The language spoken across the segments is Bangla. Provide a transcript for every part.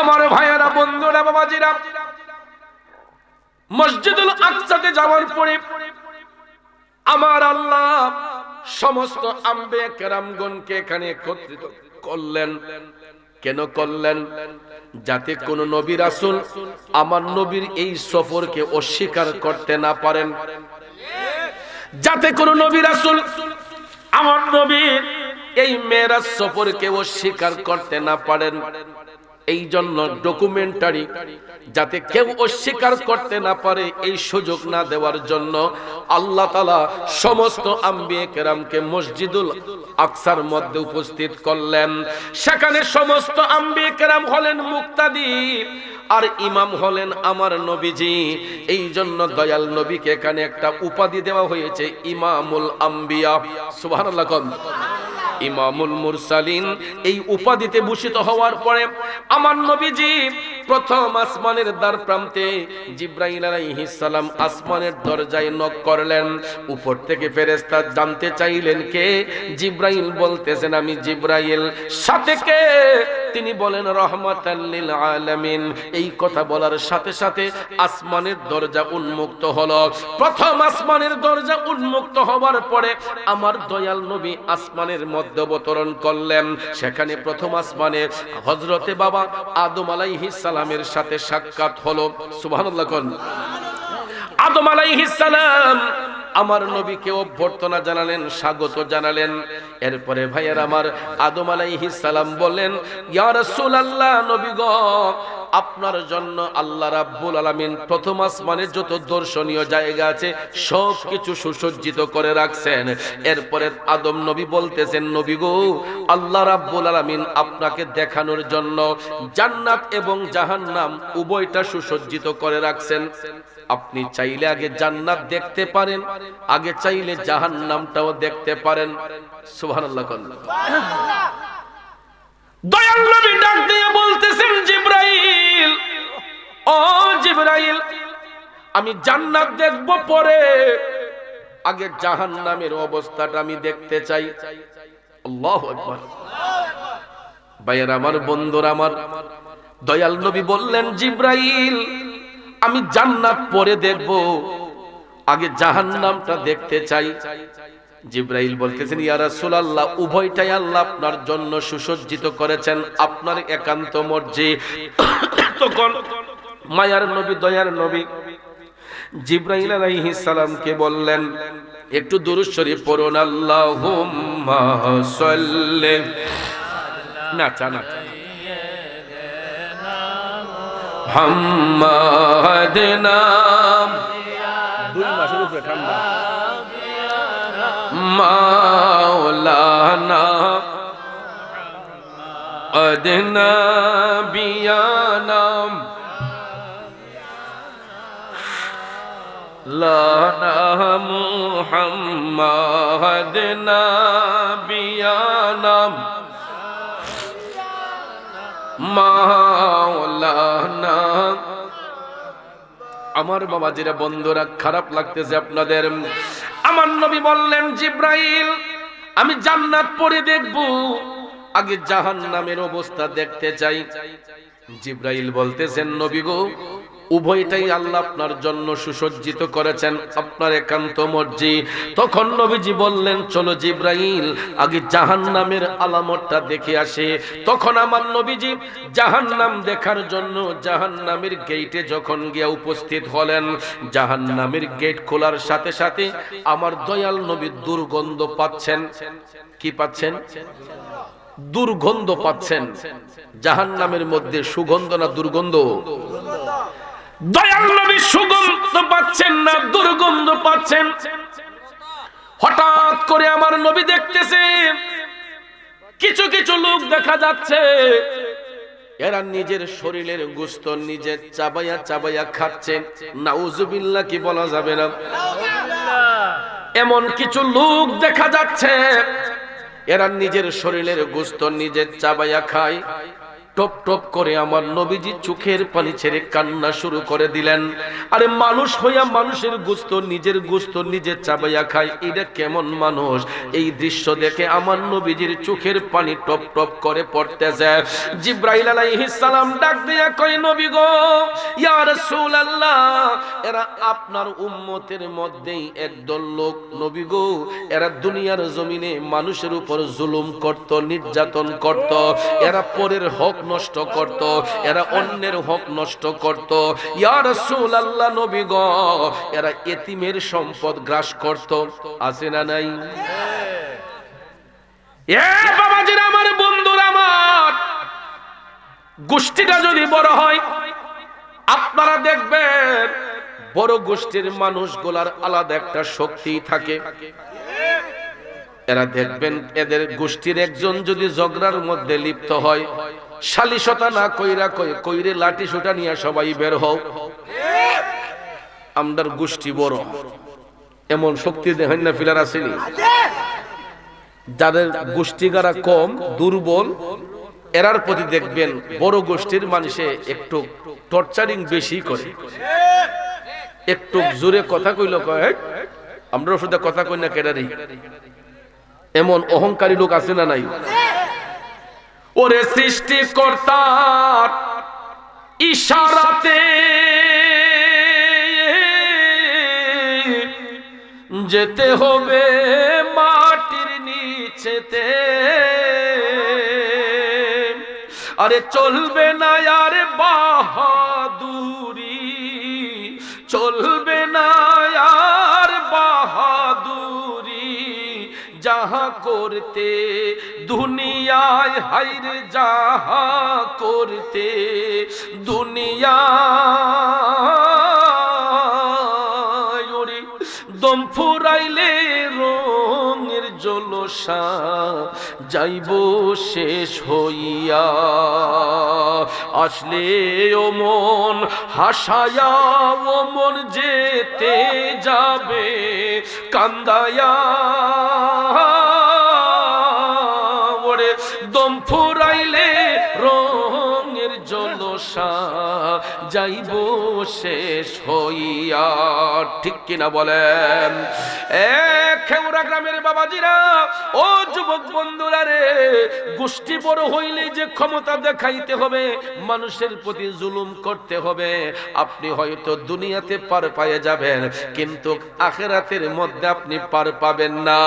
আমার ভাইয়েরা, বন্ধুরা, বাবাজিরা, মসজিদুল আকসাতে যাওয়ার পরে আমার আল্লাহ সমস্ত আম্বে কেরামগণকে এখানে একত্রিত করলেন। কেন করলেন? যাতে কোন নবী রাসূল আমার নবীর এই সফরকে অস্বীকার করতে না পারেন। যাতে কোন নবী রাসূল আমার নবীর এই মেয়েরা সফরকে অস্বীকার করতে না পারেন। এই জন্য ডকুমেন্টারি যাতে কেউ অস্বীকার করতে না পারে এই সুযোগ না দেওয়ার জন্য আল্লাহ তালা সমস্ত আম্বিয়ে কেরামকে মসজিদুল আকসার মধ্যে উপস্থিত করলেন। সেখানে সমস্ত আম্বিয়ে কেরাম হলেন মুক্তাদি আর ইমাম হলেন আমার নবীজি। এই জন্য দয়াল নবীকে এখানে একটা উপাধি দেওয়া হয়েছে ইমামুল আম্বিয়া। কোন। ইমামুল মুরসালিন এই উপাধিতে ভূষিত হওয়ার পরে আমার নবীজি প্রথম আসমানের দ্বার প্রান্তে জিব্রাইল আলাইহিস সালাম আসমানের দরজায় নক করলেন। উপর থেকে ফেরেশতা জানতে চাইলেন কে? জিব্রাইল বলতেছেন, আমি জিব্রাইল। সাথে কে? তিনি বলেন, রহমাতাল লিল আলামিন। এই কথা বলার সাথে সাথে আসমানের দরজা উন্মুক্ত হলো। প্রথম আসমানের দরজা উন্মুক্ত হওয়ার পরে আমার দয়াল নবী আসমানের মধ্যে অবতরণ করলেন। সেখানে প্রথম আসমানে হজরতে বাবা আদম আলাইহিস সালামের সাথে সাক্ষাৎ হলো। সুবহানাল্লাহ কোন? আদম আলাইহিস সালাম আমার নবীকে অভ্যর্থনা জানালেন, স্বাগত জানালেন। এরপরে ভাইয়ের আমার আদম আলাইহিস সালাম বললেন, ইয়া রাসূলুল্লাহ নবী গো, আপনার জন্য আল্লাহ রাব্বুল আলামিন প্রথম আসমানের যত দর্শনীয় জায়গা আছে সব কিছু সুসজ্জিত করে রাখছেন। এরপরে আদম নবী বলতেছেন, নবী গো, আল্লাহ রাব্বুল আলামিন আপনাকে দেখানোর জন্য জান্নাত এবং জাহান্নাম উভয়টা সুসজ্জিত করে রাখছেন। আপনি চাইলে আগে জান্নাত দেখতে পারেন, আগে চাইলে জাহান্নামটাও দেখতে পারেন। সুবহানাল্লাহ জিব্রাইল, ও জিব্রাইল, আমি জান্নাত দেখব পরে। আগে জাহান্নামের অবস্থাটা আমি দেখতে চাই। আল্লাহু ভাইয়ের আমার, বন্ধুরা আমার, দয়াল নবী বললেন, জিব্রাইল আমি জান্নাত পরে দেখব। আগে জাহান্নামটা দেখতে চাই। জিব্রাইল বলতেছেন, ইয়া রাসূলুল্লাহ, উভয়টাই আল্লাহ আপনার জন্য সুসজ্জিত করেছেন। আপনার একান্ত মর্জি। তখন মায়ার নবী, দয়ার নবী জিব্রাইল আলাইহিস সালামকে বললেন, একটু দুরূদ শরীফ পড়ুন, আল্লাহুম্মা সাল্লি। নাচা নাচা। হাম্মাদ নাম। দুই মাসের উপরে ঠান্ডা। মাওলানা অদনা বিয়ানাম লানা মুহাম্মাদ নাবিয়ানাম আমার বাবা যেটা বন্ধুরা, খারাপ লাগতেছে আপনাদের। আমার নবী বললেন, জিব্রাইল, আমি জান্নাত পরে দেখব। আগে জাহান নামের অবস্থা দেখতে চাই। জিব্রাইল বলতেছেন, নবী গো উভয়টাই আল্লাহ আপনার জন্য সুসজ্জিত করেছেন। আপনার একান্ত মর্জি। তখন নবীজি বললেন, চলো জিব্রাইল, আগে জাহান্নামের আলামতটা দেখে আসে। তখন আমার নবীজি জাহান্নাম দেখার জন্য জাহান্নামের গেটে যখন গিয়া উপস্থিত হলেন, জাহান্নামের গেট খোলার সাথে সাথে আমার দয়াল নবী দুর্গন্ধ পাচ্ছেন। কি পাচ্ছেন? দুর্গন্ধ পাচ্ছেন। জাহান্নামের মধ্যে সুগন্ধ না দুর্গন্ধ? দয়াল সুগন্ধ পাচ্ছেন না, দুর্গন্ধ পাচ্ছেন। হঠাৎ করে আমার নবী দেখতেছে, কিছু কিছু লোক দেখা যাচ্ছে। এরা নিজের শরীরের গুস্ত নিজে চাবাইয়া চাবাইয়া খাচ্ছে। নাউজুবিল্লাহ, কি বলা যাবে না? এমন কিছু লোক দেখা যাচ্ছে। এরা নিজের শরীরের গুস্ত নিজে চাবাইয়া খায়। টপ টপ করে আমার নবীজি চোখের পানি ছেড়ে কান্না শুরু করে দিলেন। আরে মানুষ হইয়া মানুষের গুস্ত, নিজের গুস্ত নিজে চাবাইয়া খায়, এটা কেমন মানুষ? এই দৃশ্য দেখে আমার নবীজির চোখের পানি টপ টপ করে পড়তেছে। জিব্রাইল আলাইহিস সালাম ডাক দিয়া কয়, নবী গো, ইয়া রাসূলুল্লাহ, এরা আপনার উম্মতের মধ্যেই একদল লোক। নবী গো, এরা দুনিয়ার জমিনে মানুষের উপর জুলুম করত, নির্যাতন করত। এরা পরের হক নষ্ট করত, এরা অন্যের হক নষ্ট করত। ইয়া রাসূলুল্লাহ নবী গো, এরা এতিমের সম্পদ গ্রাস করত। আছে না নাই? এ বাবাজিরা আমার, বন্ধুরা আমার, গোষ্ঠীটা যদি বড় হয়, আপনারা দেখবেন বড় গোষ্ঠীর মানুষগুলার আলাদা একটা শক্তি থাকে। এরা দেখবেন এদের গোষ্ঠীর একজন যদি ঝগড়ার মধ্যে লিপ্ত হয় শালিশতা না কইরা কই, কইরে লাঠি সুটা নিয়ে সবাই বের হও। আমদার গোষ্ঠী বড়। এমন শক্তি দেখেন না ফিলার আসেনি। যাদের গোষ্ঠীগারা কম, দুর্বল, এরার প্রতি দেখবেন বড় গোষ্ঠীর মানুষে একটু টর্চারিং বেশি করে। একটু জোরে কথা কইল কয় আমরা শুধু কথা কই না কেডারি এমন অহংকারী লোক আছে না নাই? ওরে সৃষ্টি কর্তার ইশারাতে যেতে হবে মাটির নিচেতে। আরে চলবে না আরে বাহাদুরি করতে, দুনিয়ায় হাইর যাহা করতে, দুনিয়ায় ওরে দম ফুরাইলে রঙের জলসা যাইব শেষ হইয়া। আসলে ও মন হাসায়া ও মন যেতে যাবে, কান্দায়া। দম ফুরাইলে রঙের জলসা যাইব শেষ হইয়া। ঠিক কিনা বলেন? এ খেউরা গ্রামের বাবাজিরা, ও যুবক বন্ধুরা রে, গোষ্ঠী বড় হইলে যে ক্ষমতা দেখাইতে হবে, মানুষের প্রতি জুলুম করতে হবে। আপনি হয়তো দুনিয়াতে পার পায়ে যাবেন, কিন্তু আখেরাতের মধ্যে আপনি পার পাবেন না।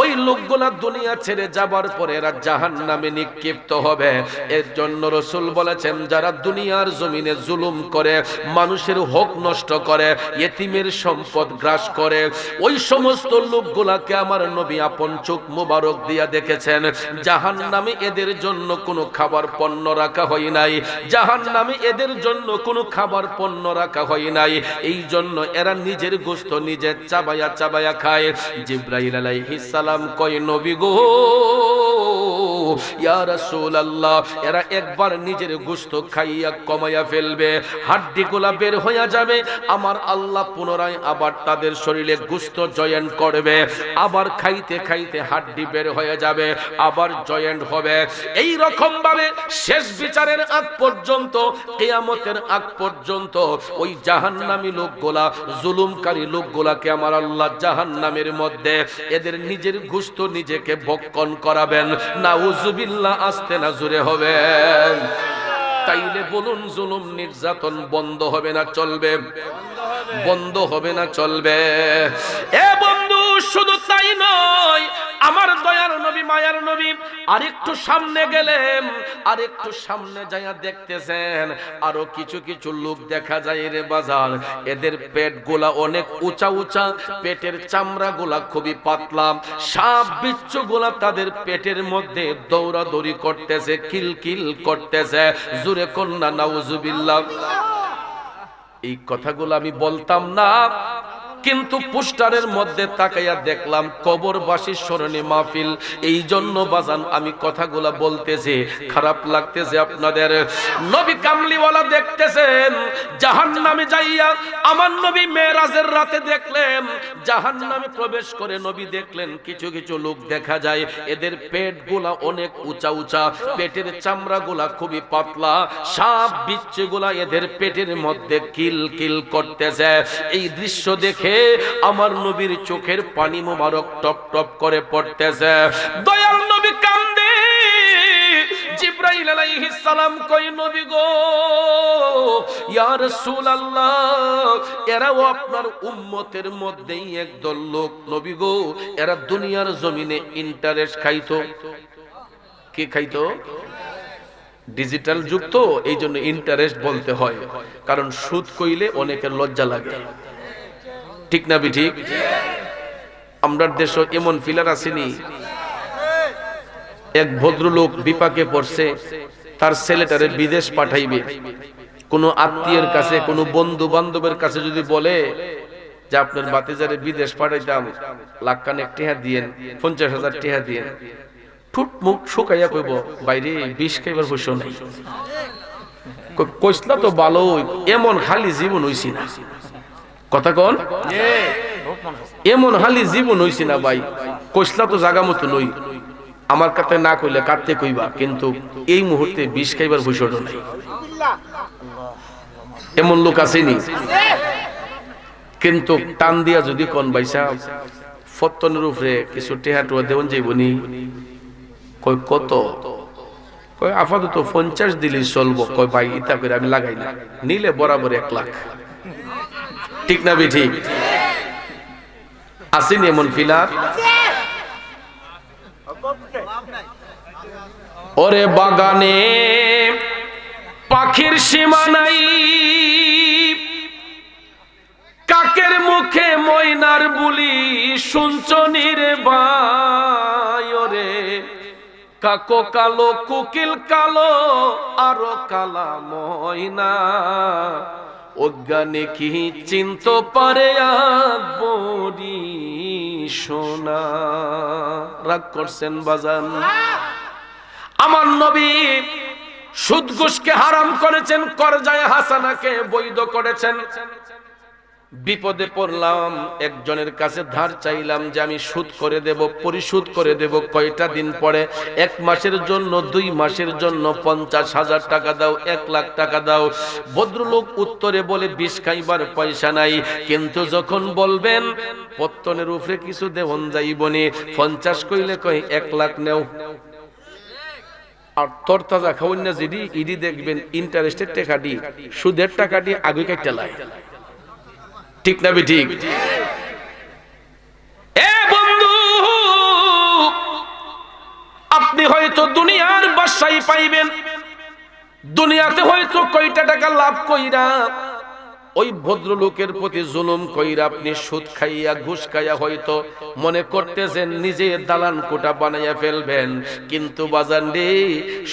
ওই লোকগুলা দুনিয়া ছেড়ে যাবার পরে এরা জাহান নামে নিক্ষিপ্ত হবে। এর জন্য রসুল বলেছেন যারা দুনিয়ার জমিনে জুলুম করে, মানুষের হক নষ্ট করে এতিমের সম্পদ গ্রাস করে, ওই সমস্ত লোকগুলাকে আমার নবী আপন চোখ মুবারক দিয়া দেখেছেন। জাহান নামে এদের জন্য কোনো খাবার পণ্য রাখা হয় নাই। জাহান নামে এদের জন্য কোনো খাবার পণ্য রাখা হয় নাই। এই জন্য এরা নিজের গোস্ত নিজে চাবায়া চাবায়া খায়। জিব্রাইল আলাইহিস সালাম কয়, নবী গো এরা একবার নিজের গোস্ত খাইয়া কমাইয়া ফেলবে হাড্ডিগুলা বের হইয়া যাবে, আমার আল্লাহ পুনরায় আবার তাদের শরীরে গোস্ত জয়েন্ট করবে, আবার খাইতে খাইতে হাড্ডি বের হয়ে যাবে, আবার জয়েন্ট হবে। এই রকম ভাবে শেষ বিচারের আগ পর্যন্ত, কিয়ামতের আগ পর্যন্ত ওই জাহান্নামী লোকগুলা, জুলুমকারী লোকগুলাকে আমার আল্লাহ জাহান্নামের মধ্যে, এদের নিজের গোস্ত নিজেকে ভক্ষণ করাবেন। নাউজুবিল্লাহ, আসতে না জুড়ে হবে। তাইলে বলুন, জুলুম নির্যাতন বন্ধ হবে না চলবে? বন্ধ হবে না চলবে? এ বন্ধু শুধু তাই নয়, আমার দয়ার নবী, মায়ার নবী, আরেকটু সামনে গেলেন, আরেকটু সামনে যাইয়া দেখতেছেন, আরও কিছু কিছু লোক দেখা যায় রে বাজার। এদের পেট গোলা অনেক উঁচা উঁচা, পেটের চামড়া গোলা খুবই পাতলা। সাপ বিচ্ছু গোলা তাদের পেটের মধ্যে দৌড়াদৌড়ি করতেছে, কিল কিল করতেছে। জুরে কন্যা, নাউজুবিল্লাহ। এই কথাগুলো আমি বলতাম না কিন্তু পোস্টারের মধ্যে তাকাইয়া দেখলাম কবরবাসীর স্মরণে মাহফিল। এই জন্য বাজান, আমি কথাগুলা বলতেছি, খারাপ লাগতেছে আপনাদের। নবী কামলিওয়ালা দেখতেছেন, জাহান্নামে যাইয়া আমার নবী মেরাজের রাতে দেখলেন, জাহান্নামে প্রবেশ করে নবী দেখলেন, কিছু কিছু লোক দেখা যায়, এদের পেটগুলা অনেক উঁচা উঁচা, পেটের চামড়া গুলা খুবই পাতলা, সাপ বিচ্ছে গুলা এদের পেটের মধ্যে কিল কিল করতেছে। এই দৃশ্য দেখে আমার নবীর চোখের পানি মোবারক টপ টপ করে পড়তেছে। দয়াল নবী কান্দে। জিব্রাইল আলাইহিস সালাম কই নবী গো, ইয়া রাসূলুল্লাহ, এরাও আপনার উম্মতের মধ্যেই একদল লোক। নবী গো, এরা দুনিয়ার জমিনে ইন্টারেস্ট খাইতো। কি খাইতো? ডিজিটাল যুগ তো এই জন্য ইন্টারেস্ট বলতে হয়। কারণ সুদ কইলে অনেকের লজ্জা লাগে। ঠিক না ঠিক আমরা দেশ এমন ফিলার আসেনি। এক ভদ্রলোক বিপাকে পড়ছে, তার ছেলেটারে বিদেশ পাঠাইবে। কোনো আত্মীয়ের কাছে, কোনো বন্ধু বান্ধবের কাছে যদি বলে যে আপনার বাতিজারে বিদেশ পাঠাইতাম, লাখ কানেক টেহা দিয়েন, পঞ্চাশ হাজার টেহা দিয়েন, ঠুট মুখ শুকাইয়া কইব, বাইরে বিষ খাইবার বসে নাই। কইসলা তো ভালো এমন খালি জীবন হইছি না। কথা কন? এমন হালি জীবন হইছি না ভাই কইসলা তো জাগা মতো নই আমার কাতে না কইলে কাটতে কইবা কিন্তু এই মুহূর্তে বিষ খাইবার বৈশট নাই। এমন লোক আসেনি। কিন্তু টান দিয়া যদি কোন বাইসা ফত্তনের উপরে কিছু টেহা টোয়া দেওয়ান যাইবনি। কই কত? কই আপাতত পঞ্চাশ দিলে চলবো। কই ভাই ইতা করে আমি লাগাই না। নিলে বরাবর এক লাখ। ঠিক না বে ঠিক? আসেনি এমন ফিলার ওরে বাগানে পাখির সীমা নাই। কাকের মুখে ময়নার বুলি শুনছনি রে ভাই? কাকো কালো, কুকিল কালো, আরও কালা ময়না। অজ্ঞানে কি চিন্ত পারে বড়ি সোনা? রাগ করছেন বাজান। আমার নবী সুদ ঘুষকে হারাম করেছেন, করজায় হাসানাকে বৈধ করেছেন। বিপদে পড়লাম, একজনের কাছে ধার চাইলাম যে আমি সুদ করে দেব, পরিশোধ করে দেব। কয়টা দিন পরে? এক মাসের জন্য, দুই মাসের জন্য পঞ্চাশ হাজার টাকা দাও, এক লাখ টাকা দাও। ভদ্রলোক উত্তরে বলে, বিষ খাইবার পয়সা নাই। কিন্তু যখন বলবেন, পত্তনের উপরে কিছু দেওয়ন যাইবনি। পঞ্চাশ কইলে কয়, এক লাখ নেও। আর তরতাজা খাওয়ান না যদি ইডি দেখবেন ইন্টারেস্টের টাকাটি, সুদের টাকাটি আগে কাটতে লাই ঠিক না বি ঠিক? এ বন্ধু, আপনি হয়তো দুনিয়ার বাসাই পাইবেন। দুনিয়াতে হয়তো কয়টা টাকা লাভ কইরা ওই ভদ্রলোকের প্রতি জুলুম কইরা আপনি সুদ খাইয়া, ঘুষ খাইয়া হয়তো মনে করতেছেন নিজে দালান কোটা বানাইয়া ফেলবেন। কিন্তু বাজান রে,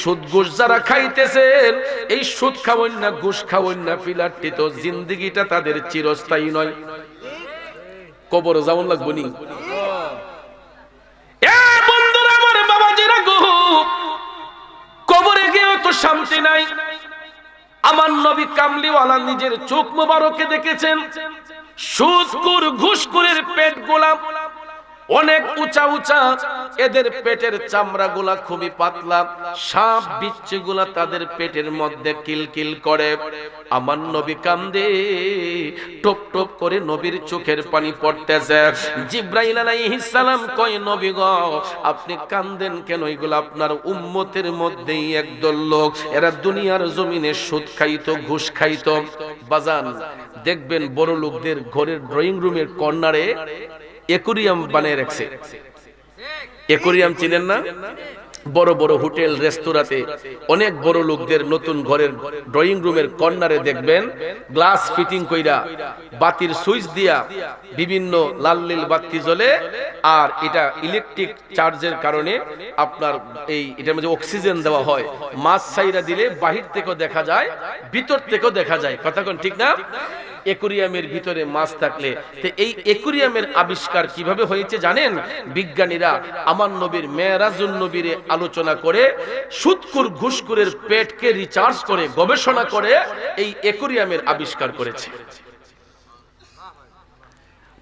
সুদ, ঘুষ যারা খাইতেছেন, এই সুদ খাওয়েন না, ঘুষ খাওয়েন না ফিলারটি তো জিন্দিগিটা তাদের চিরস্থায়ী নয়। কবর যেমন লাগবো নি? বন্ধুরা, আমার কবরে গিয়েও তো শান্তি নাই। আমার নবী কামলিওয়ালা নিজের চোখ মোবারকে দেখেছেন। সুস্কুর ঘুষকুরের পেট গোলাম অনেক উঁচা উঁচা, এদের পেটের চামড়া গুলা খুবই পাতলা, সাপ বিচ্ছে গুলা তাদের পেটের মধ্যে কিলকিল করে। আমার নবী কান্দে, টপ টপ করে নবীর চোখের পানি পড়তেছে। জিব্রাইল আলাইহিস সালাম কয়, নবী গো, আপনি কান্দেন কেন? এগুলো আপনার উম্মতের মধ্যেই একদল লোক। এরা দুনিয়ার জমিনে সুদ খাইতো, ঘুষ খাইতো। বাজান, দেখবেন বড় লোকদের ঘরের ড্রয়িং রুমের কর্নারে একুরিয়াম বানিয়ে রাখছে। একুরিয়াম চিনেন না? বড় বড় হোটেল, রেস্তোরাঁতে অনেক বড় লোকদের নতুন ঘরের ড্রয়িং রুমের কর্নারে দেখবেন, গ্লাস ফিটিং কইরা বাতির সুইচ দিয়া বিভিন্ন লাল নীল বাতি জ্বলে, আর এটা ইলেকট্রিক চার্জের কারণে আপনার এই এটার মধ্যে অক্সিজেন দেওয়া হয়। মাছ ছাইরা দিলে বাহির থেকেও দেখা যায়, ভিতর থেকেও দেখা যায়। কথা ঠিক না? একুরিয়ামের ভিতরে মাছ থাকলে, তো এই একুরিয়ামের আবিষ্কার কীভাবে হয়েছে জানেন? বিজ্ঞানীরা আমার নবীর মেয়েরাজুল নবীরে আলোচনা করে, সুৎকুর ঘুষকুরের পেটকে রিচার্জ করে, গবেষণা করে এই একুরিয়ামের আবিষ্কার করেছে।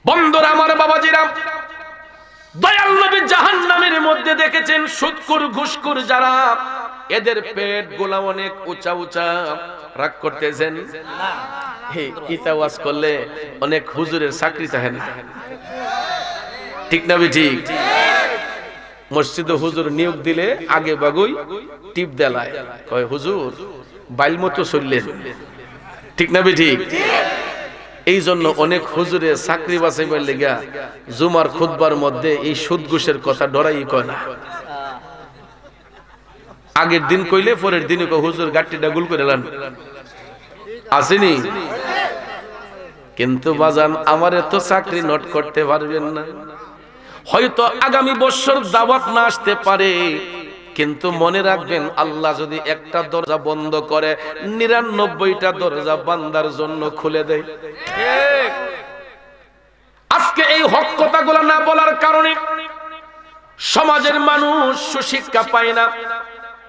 বন্ধুরা, আমার বাবাজিরা, দয়াল নবী জাহান্নামের মধ্যে দেখেছেন সুৎকুর ঘুষকুর যারা এদের পেট গোলা অনেক উঁচা উঁচা। রাগ করতেছেন? করলে অনেক হুজুরের চাকরি থাকে না। ঠিক না ঠিক মসজিদে হুজুর নিয়োগ দিলে আগে বাগুই টিপ দেলায়। কয়, হুজুর, বাইল মতো চললেন। ঠিক না ঠিক এই জন্য অনেক হুজুরে চাকরি বাঁচাইবার লেগা জুমার খুদবার মধ্যে এই সুদ ঘুষের কথা ডরাই কয় না। আগের দিন কইলে, পরের দিনে হুজুর গাট্টিটা গুল করে লান। আসেনি? কিন্তু বাজান, আমার এত চাকরি নোট করতে পারবেন না। হয়তো আগামী বছর দাওয়াত না আসতে পারে, কিন্তু মনে রাখবেন, আল্লাহ যদি একটা দরজা বন্ধ করে, নিরানব্বইটা দরজা বান্দার জন্য খুলে দেয়। আজকে এই হক কথাগুলো না বলার কারণে সমাজের মানুষ সুশিক্ষা পায় না।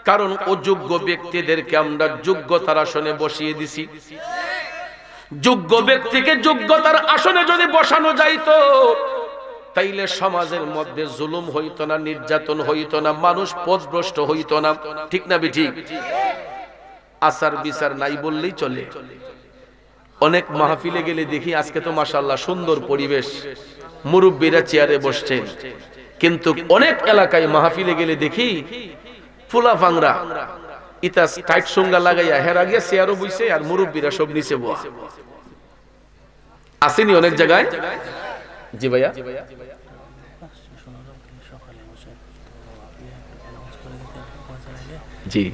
কারণ অযোগ্য ব্যক্তিদেরকে আমরা যোগ্যতার আসনে বসিয়ে দিছি। যোগ্য ব্যক্তিকে যোগ্যতার আসনে যদি বসানো যাইতো, তাইলে সমাজের মধ্যে জুলুম হইতো না, নির্যাতন হইতো না, মানুষ পথভ্রষ্ট হইতো না। ঠিক না বি ঠিক আচার বিচার নাই বললেই চলে। অনেক মাহফিলে গেলে দেখি আজকে তো মাসাল্লাহ সুন্দর পরিবেশ। মুরব্বীরা চেয়ারে বসছেন। কিন্তু অনেক এলাকায় মাহফিলে গেলে দেখি ফুলা ফাংরা ইতা টাইট সঙ্গা লাগাইয়া হেরা গিয়া চেয়ারও বইছে আর মুরব্বীরা সব নিচে বয়া। আসেনি অনেক জায়গায়? জি ভাইয়া। জি।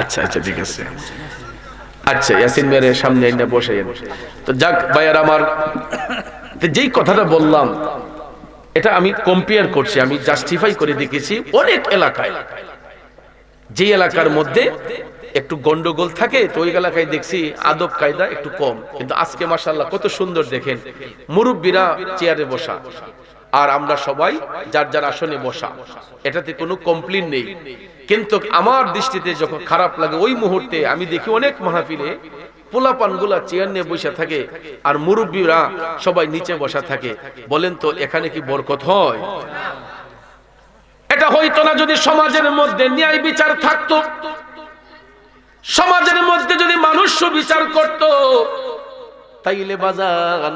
আচ্ছা আচ্ছা ঠিক আছে। আচ্ছা ইয়াসিন মেয়ের সামনে এনে বসে তো যাক, ভাইয়ার আমার যেই কথাটা বললাম এটা আমি কম্পেয়ার করছি, আমি জাস্টিফাই করে দেখেছি অনেক এলাকায়। যে এলাকার মধ্যে একটু গন্ডগোল থাকে, তো ওই এলাকায় দেখছি আদব কায়দা একটু কম। কিন্তু আজকে মাসাল্লাহ কত সুন্দর দেখেন, মুরব্বীরা চেয়ারে বসা। আর আমরা সবাই যার যার আসনে বসা। এটাতে কোনো কমপ্লেন নেই। কিন্তু আমার দৃষ্টিতে যখন খারাপ লাগে, ওই মুহূর্তে আমি দেখি অনেক মাহফিলে চেয়ার নিয়ে বসে থাকে আর মুরব্বীরা সবাই নিচে থাকে। বলেন তো, এখানে কি বরকত হয়? এটা না যদি সমাজের মধ্যে ন্যায় বিচার থাকতো। সমাজের মধ্যে যদি মানুষ বিচার করত, তাইলে বাজান,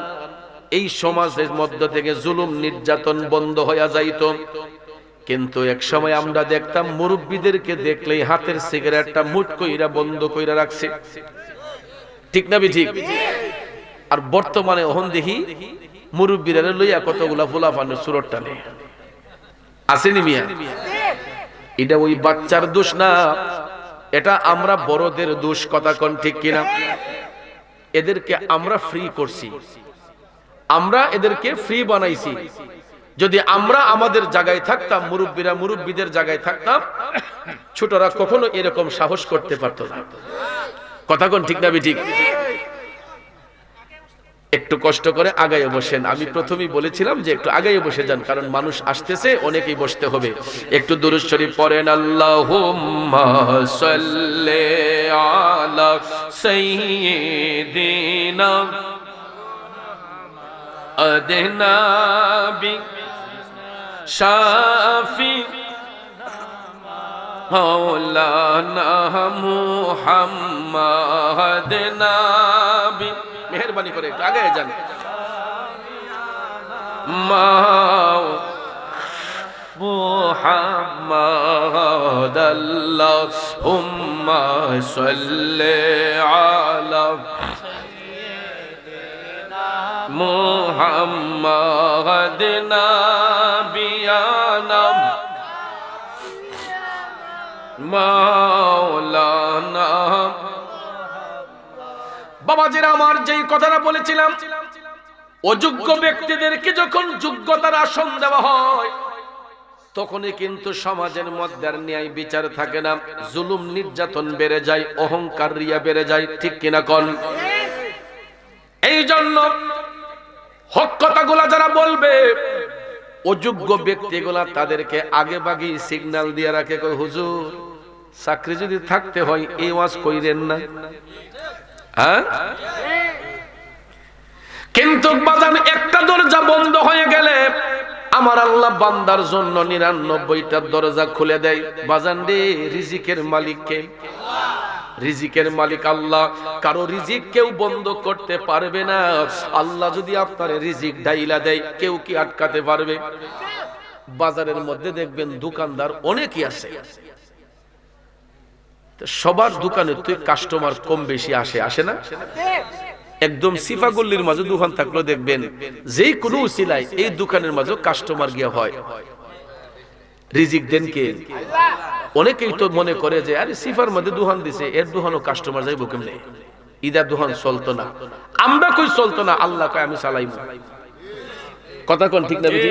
এই সমাজের মধ্য থেকে জুলুম নির্যাতন বন্ধ হইয়া যাইত। কিন্তু এক সময় আমরা দেখতাম মুরব্বীদেরকে দেখলেই হাতের সিগারেটটা মুট কইরা বন্ধ কইরা রাখছে। ঠিক না বি ঠিক আর বর্তমানে ওহন দেখি মুরব্বীরা লইয়া কতগুলা ফুলা ফানের সুরট টানে। আসেনি মিয়া? এটা ওই বাচ্চার দোষ না। এটা আমরা বড়দের দোষ, কথা কোন ঠিক কিনা? এদেরকে আমরা ফ্রি করছি। আমরা এদেরকে ফ্রি বানাইছি। যদি আমরা আমাদের জায়গায় থাকতাম, মুরব্বীরা মুরব্বীদের জায়গায় থাকতাম, ছোটরা কখনো এরকম সাহস করতে পারতো না। কথা কোন ঠিক না ঠিক একটু কষ্ট করে আগায় বসেন। আমি প্রথমেই বলেছিলাম যে একটু আগায় বসে যান, কারণ মানুষ আসতেছে, অনেকেই বসতে হবে। একটু দুরুদ শরীফ পড়েন, আল্লাহুম্মা সাল্লি আলা সাইয়্যিদিনা শাফি মাওলানা মুহাম্মদ নাবি। মেহরবানি করে একটু আগে যান। মাও মুহাম্মদ আল্লাহুম্মা সাল্লি আলা মুহাম্মদ নাবিয়ানা মাওলানা। বাবাজিরা আমার যেই কথাটা বলেছিলাম অযোগ্য ব্যক্তিদেরকে যখন যোগ্যতার আসন দেওয়া হয় তখনই কিন্তু সমাজের মধ্যে আর ন্যায় বিচার থাকে না। জুলুম নির্যাতন বেড়ে যায় অহংকার রিয়া বেড়ে যায় ঠিক কিনা কন? এই জন্য হক কথাগুলা যারা বলবে, অযোগ্য ব্যক্তিগুলা তাদেরকে আগে বাগি সিগন্যাল দিয়ে রাখে হুজুর, চাকরি যদি থাকতে হয়, এই ওয়াজ কইরেন না। হ্যাঁ? কিন্তু বাজান, একটা দরজা বন্ধ হয়ে গেলে আমার আল্লাহ বান্দার জন্য নিরানব্বইটা দরজা খুলে দেয়। বাজান রে, রিজিকের মালিককে। রিজিকের মালিক আল্লাহ। কারও রিজিক কেউ বন্ধ করতে পারবে না। আল্লাহ যদি আপনার রিজিক ডাইলা দেয়, কেউ কি আটকাতে পারবে? বাজারের মধ্যে দেখবেন দোকানদার অনেকই আছে। সবার দোকানে তুই কাস্টমার কম বেশি আসে আসে না? একদম সিফাগল্লির মাঝে দোকান থাকলেও দেখবেন, যেই কোনো উসিলায় এই দোকানের মাঝে কাস্টমার গিয়ে হয়। রিজিক দেন কে? অনেকেই তো মনে করে যে, আরে সিফার মধ্যে দুহান দিছে, এর দোকানও কাস্টমার যাইব কেমনে? ইদার দোকান চলতো না। আমরা কই চলতো না? আল্লাহ কয়, আমি চালাইব কথা কোন ঠিক না বেটি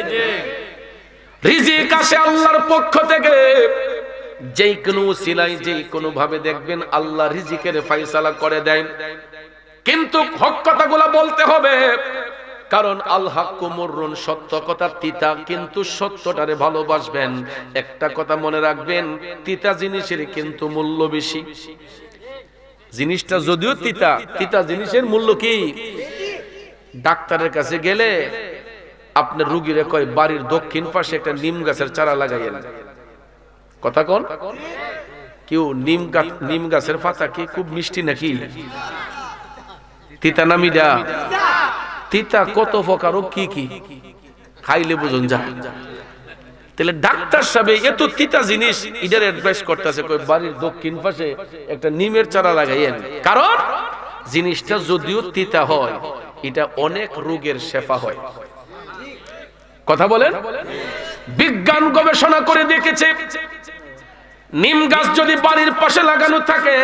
রিজিক আসে আল্লাহর পক্ষ থেকে। যেই কোনো সিলাই যেই কোনো ভাবে দেখবেন, আল্লাহ রিজিকের ফাইসালা করে দেন। কিন্তু হক কথাগুলা বলতে হবে। কারণ আল্লাহ কুমরুন সত্য কথা, তিতা কিন্তু সত্যটারে ভালোবাসবেন। একটা কথা মনে রাখবেন, তিতা জিনিসের কিন্তু মূল্য বেশি। জিনিসটা যদিও তিতা তিতা জিনিসের মূল্য কি? ডাক্তারের কাছে গেলে আপনার রুগীরে কয়, বাড়ির দক্ষিণ পাশে একটা নিম গাছের চারা লাগাইয়েন। কথা কোন? কেউ নিম গাছ নিম গাছের পাতা কি খুব মিষ্টি নাকি? তিতা নামিডা তিতা কত প্রকার ও কি কি? খাইলে বুঝুন যা। তাহলে ডাক্তার সাহেব এত তিতা জিনিস ইডার অ্যাডভাইস করতেছে কই বাড়ির দক্ষিণ পাশে একটা নিমের চারা লাগাইয়েন। কারণ জিনিসটা যদিও তিতা হয়, এটা অনেক রোগের শেফা হয়। কথা বলেন? বিজ্ঞান গবেষণা করে দেখেছে, নিম গাছ যদি বাড়ির পাশে লাগানো থাকে,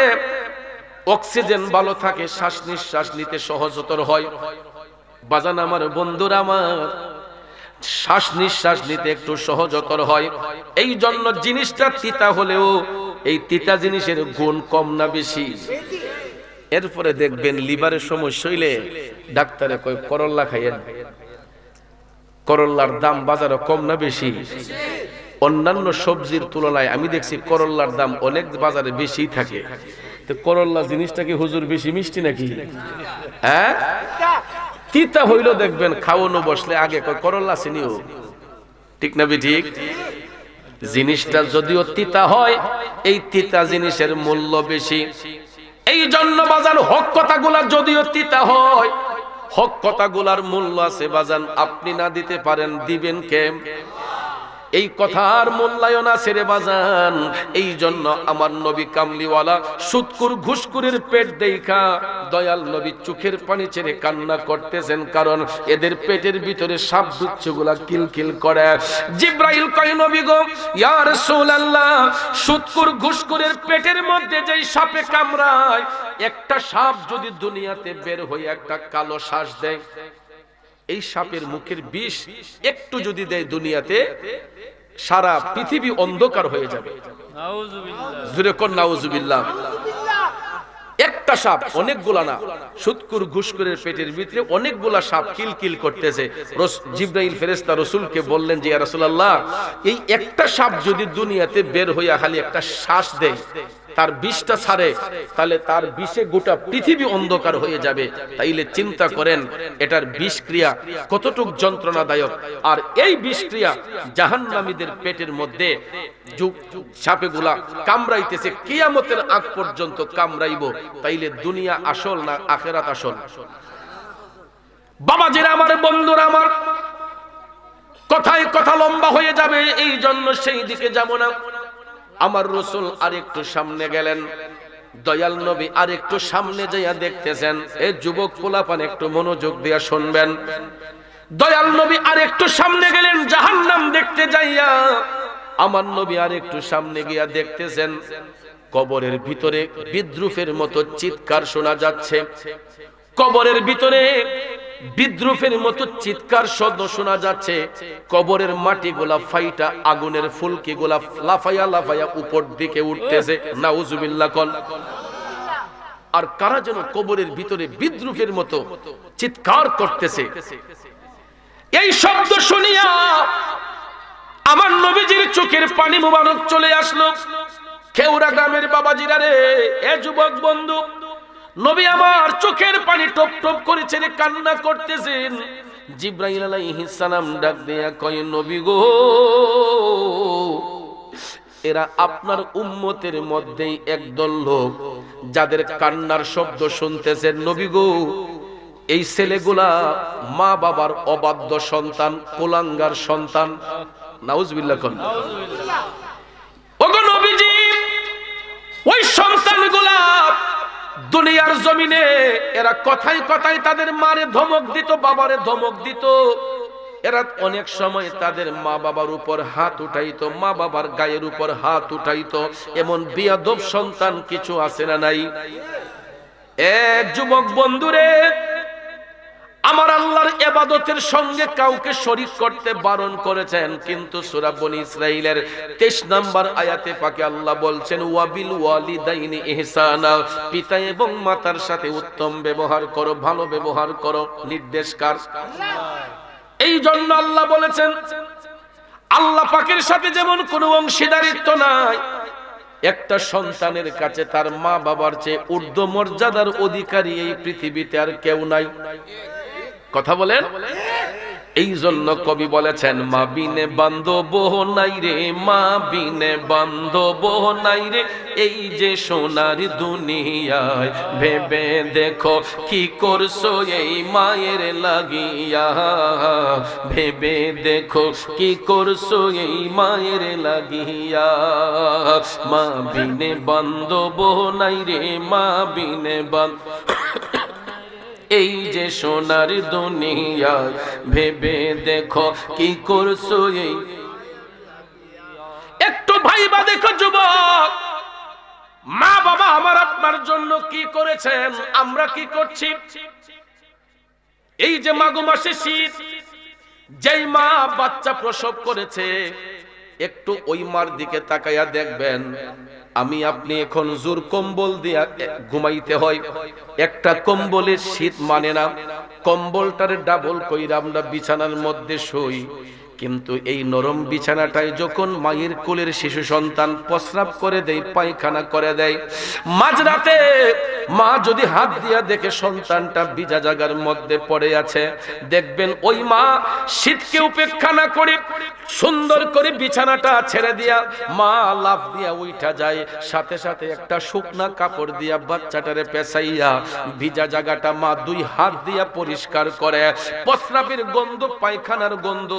অক্সিজেন ভালো থাকে, শ্বাস নিঃশ্বাস নিতে সহজতর হয়। বাজান আমার, বন্ধুরা আমার। শ্বাস নিঃশ্বাস নিতে একটু সহজতর হয়। এই জন্য জিনিসটা তিতা হলেও এই তিতা জিনিসের গুণ কম না বেশি। এরপরে দেখবেন লিভারের সমস্যা হইলে ডাক্তারে কয় করল্লা খাইয়েন। করল্লার দাম বাজারে কম না বেশি। অন্যান্য সবজির তুলনায় আমি দেখছি করল্লার দাম অনেক বাজারে বেশি থাকে। তো করল্লা জিনিসটা কি হুজুর বেশি মিষ্টি নাকি? হ্যাঁ? তিতা হইল দেখবেন, খাওয়ানো বসলে আগে করল্লা চিনিও ঠিক না ঠিক? জিনিসটা যদিও তিতা হয়, এই তিতা জিনিসের মূল্য বেশি। এই জন্য বাজার হক কথাগুলা যদিও তিতা হয়, হক কথাগুলার মূল্য আছে বাজান, আপনি না দিতে পারেন, দিবেন কে এই কথার মূল্যায়ন রে বাজান। এই জন্য আমার নবী কামলিওয়ালা সুৎকুর ঘুসকুরের পেট দেখা দয়াল নবী চোখের পানি ছেড়ে কান্না করতেছেন, কারণ এদের পেটের ভিতরে সাপগুলা কিলকিল করে। জিব্রাইল কয়, নবী গো, ইয়া রাসূলুল্লাহ, সুৎকুর ঘুসকুরের পেটের মধ্যে যেই সাপে কামড়ায়, একটা সাপ যদি দুনিয়াতে বের হয়ে একটা কালো শ্বাস দেয় এই সাপের মুখের বিষ একটু যদি দেয় দুনিয়াতে, সারা পৃথিবী অন্ধকার হয়ে যাবে। একটা সাপ, অনেকগুলা না, সুৎকুর ঘুষকুরের পেটের ভিতরে অনেকগুলা সাপ কিলকিল করতেছে। জিব্রাইল ফেরেস্তা রসুলকে বললেন যে রাসূলুল্লাহ, এই একটা সাপ যদি দুনিয়াতে বের হইয়া খালি একটা শ্বাস দেয় তার বিষটা ছাড়ে তাহলে তার বিষে গোটা পৃথিবী অন্ধকার হয়ে যাবে। তাইলে চিন্তা করেন, এটার বিষক্রিয়া কতটুক যন্ত্রণাদায়ক? আর এই বিষক্রিয়া জাহান্নামীদের পেটের মধ্যে সাপেগুলা কামড়াইতেছে। কিয়ামতের আগ পর্যন্ত কামড়াইব। তাইলে দুনিয়া আসল না আখেরাত আসল? বাবা যেরা আমার, বন্ধুরা আমার, কথায় কথা লম্বা হয়ে যাবে। এই জন্য সেই দিকে যাব না। আমার রসুল আর একটু সামনে গেলেন। দয়াল নবী আর একটু সামনে যাইয়া দেখতেছেন। এ যুবক পোলাপান একটু মনোযোগ দিয়া শুনবেন। দয়াল নবী আর একটু সামনে গেলেন, জাহান্নাম দেখতে যাইয়া। আমার নবী আর একটু সামনে গিয়া দেখতেছেন। কবরের ভিতরে বিদ্রুফের মতো চিৎকার শোনা যাচ্ছে। কবরের ভিতরে বিদ্রুপের মতো চিৎকার শব্দ শোনা যাচ্ছে। কবরের মাটি গোলা ফাইটা, আগুনের ফুলকি গোলা লাফাইয়া লাফাইয়া উপর দিকে উঠতেছে। নাউজুবিল্লাহ কল আর কারা যেন কবরের ভিতরে বিদ্রুপের মতো চিৎকার করতেছে। এই শব্দ শুনিয়া আমার নবীজির চোখের পানি মুবারক চলে আসলো। খেউরা গ্রামের বাবাজিরা রে, এ যুবক বন্ধু নবী আমার চোখের পানি টপ টপ করেছে রে কান্না করতেছেন। জিব্রাইল আলাইহিস সালাম ডাক দেয়া কয়, নবী গো, এরা আপনার উম্মতের মধ্যেই একদল লোক যাদের কান্নার শব্দ শুনতেছেন। নবী গো, এই ছেলেগুলা মা বাবার অবাধ্য সন্তান, কোলাঙ্গার সন্তান। নাউজবিল্লাহ কোন। ওগো নবীজি, ওই সন্তানগুলা দুনিয়ার জমিনে এরা কথাই কথাই তাদের মারে ধমক দিত, বাবারে ধমক দিত। এরা অনেক সময় তাদের মা বাবার উপর হাত উঠাইত, মা বাবার গায়ের উপর হাত উঠাইত। এমন বিয়াদব সন্তান কিছু আসে না নাই? এক যুবক বন্ধুরে আমার আল্লাহর এবাদতের সঙ্গে কাউকে শরীক করতে বারণ করেছেন, কিন্তু সূরা ইসরাইলের 23 নম্বর আয়াতে পাকে আল্লাহ বলছেন, ওয়াবিল ওয়ালিদাইনি ইহসানা। পিতা এবং মাতার সাথে উত্তম ব্যবহার করো, ভালো ব্যবহার করো, নির্দেশ কার? এই জন্য আল্লাহ বলেছেন, আল্লাহ পাকের সাথে যেমন কোনো অংশীদারিত্ব নাই, একটা সন্তানের কাছে তার মা বাবার চেয়ে ঊর্ধ্ব মর্যাদার অধিকারী এই পৃথিবীতে আর কেউ নাই। কথা বলেন। এই জন্য কবি বলেছেন মা বিনে বান্ধব নাই রে মা বিনে বান্ধব নাই রে। এই যে সোনার দুনিয়ায় ভেবে দেখো কি করছ এই মায়ের লাগিয়া। ভেবে দেখো কি করছ এই মায়ের লাগিয়া। মা বিনে বান্ধব নাই রে মা বিনে বান্ধব এই যে সোনার দুনিয়া, ভেবে দেখো কি করছ এই? একটু ভাইবা দেখো যুবক, মা বাবা আমার আপনার জন্য কি করেছেন, আমরা কি করছি? এই যে মাঘ মাসে শীত, যেই মা বাচ্চা প্রসব করেছে, একটু ওই মার দিকে তাকাইয়া দেখবেন। আমি আপনি এখন জোর কম্বল দিয়া ঘুমাইতে হয়। একটা কম্বলের শীত মানে না, কম্বলটার ডাবল কইরা আমরা বিছানার মধ্যে শুই। কিন্তু এই নরম বিছানাটায় যখন মায়ের কোলের শিশু সন্তান প্রস্রাব করে দেয়, পায়খানা করে দেয়, মাঝরাতে মা যদি হাত দিয়া দেখে সন্তানটা ভিজা জায়গার মধ্যে পড়ে আছে, দেখবেন ওই মা শীতকে উপেক্ষা না করে সুন্দর করে বিছানাটা ছেড়ে দিয়া মা লাভ দিয়া উঠা যায়। সাথে সাথে একটা শুকনা কাপড় দিয়া বাচ্চাটারে পেঁচাইয়া ভিজা জায়গাটা মা দুই হাত দিয়া পরিষ্কার করে। প্রস্রাবের গন্ধ, পায়খানার গন্ধ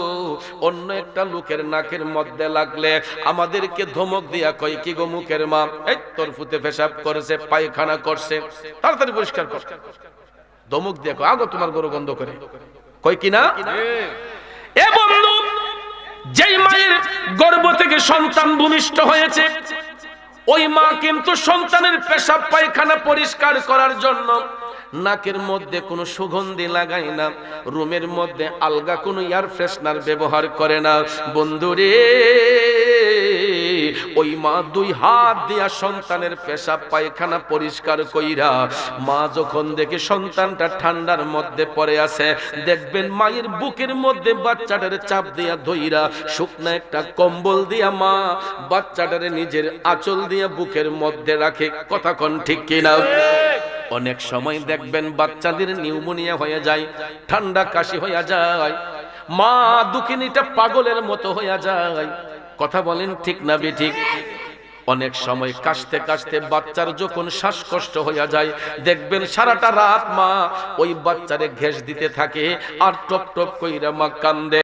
অন্য একটা লোকের নাকের মধ্যে লাগলে আমাদেরকে ধমক দিয়া কয়, কি গো মুখের মা? এই তোর ফুতে পেশাব করেছে, পায়খানা করছে। তাড়াতাড়ি পরিষ্কার কর। দিয়া কয়, আগো তোমার গরু গন্ধ করে। কয় কি না? এ বন্ধু, যেই মায়ের গর্ভ থেকে সন্তান ভূমিষ্ঠ হয়েছে, ওই মা কিন্তু সন্তানের পেশাব পায়খানা পরিষ্কার করার জন্য নাকের মধ্যে কোনো সুগন্ধি লাগায় না, রুমের মধ্যে আলগা কোনো এয়ার ফ্রেশনার ব্যবহার করে না। বন্ধুরে ওই মা দুই হাত দিয়া সন্তানের পেশাব পায়খানা পরিষ্কার কইরা, মা যখন দেখে সন্তানটা ঠান্ডার মধ্যে পড়ে আছে, দেখবেন মায়ের বুকের মধ্যে বাচ্চাটারে চাপ দিয়া ধইরা, শুকনা একটা কম্বল দিয়া মা বাচ্চাটারে নিজের আঁচল দিয়া বুকের মধ্যে রাখে, কথা কন ঠিক কিনা? অনেক সময় দেখবেন বাচ্চাদের নিউমোনিয়া হয়ে যায়, ঠান্ডা কাশি হয়ে যায়, মা দুঃখিনীটা পাগলের মতো হয়ে যায় কথা বলেন ঠিক না বে ঠিক অনেক সময় কাশতে কাশতে বাচ্চার যখন শ্বাসকষ্ট হইয়া যায়, দেখবেন সারাটা রাত মা ওই বাচ্চারে ঘেস দিতে থাকে আর টপ টপ কইরা মা কান্দে।